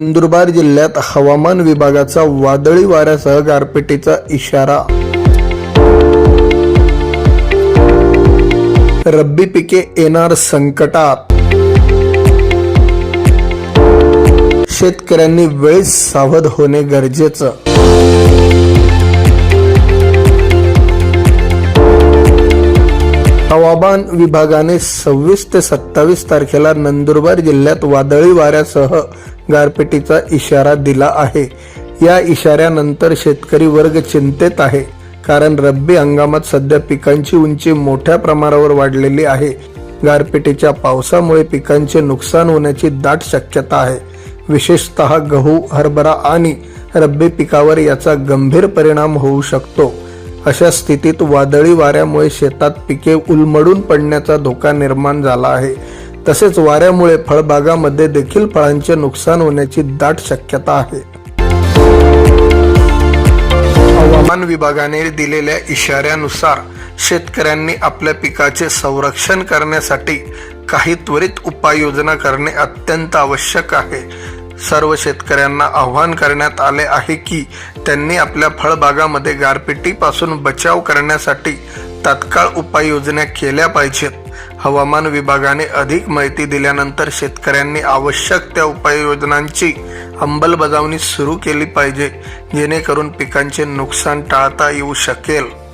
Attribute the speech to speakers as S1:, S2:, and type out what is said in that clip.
S1: नंदुरबार जिल्ह्यात हवामान विभागाचा वादळी वाऱ्यासह गारपिटीचा इशारा. रब्बी पिके येणार संकटात. शेतकऱ्यांनी वेळीच सावध होणे गरजेचं. हवामान विभागाने सव्वीस ते सत्तावीस तारखेला नंदुरबार जिल्ह्यात वादळी वाऱ्यासह गारपिटीचा इशारा दिला आहे. या इशाऱ्यानंतर शेतकरी वर्ग चिंतेत आहे कारण रब्बी हंगामात सध्या पिकांची उंची मोठ्या प्रमाणावर वाढलेली आहे. गारपिटीच्या पावसामुळे पिकांचे नुकसान होण्याची दाट शक्यता आहे. विशेषतः गहू हरभरा आणि रब्बी पिकावर याचा गंभीर परिणाम होऊ शकतो. अशा स्थितीत वादळी वाऱ्यामुळे शेतात पिके उलमडून पडण्याचा धोका निर्माण झाला आहे. तसेच वाऱ्यामुळे फळबागामध्ये देखील फळांचे नुकसान होण्याची दाट शक्यता आहे. हवामान विभागाने दिलेल्या इशाऱ्यानुसार शेतकऱ्यांनी आपल्या पिकाचे संरक्षण करण्यासाठी काही त्वरित उपाययोजना करणे अत्यंत आवश्यक आहे. सर्व शेतकऱ्यांना आवाहन करण्यात आले आहे की त्यांनी आपल्या फळबागामध्ये गारपिटीपासून बचाव करण्यासाठी तात्काळ उपाययोजना केल्या पाहिजेत. हवामान विभागाने अधिक माहिती दिल्यानंतर शेतकऱ्यांनी आवश्यक त्या उपाययोजनांची अंमलबजावणी सुरू केली पाहिजे जेणेकरून पिकांचे नुकसान टाळता येऊ शकेल.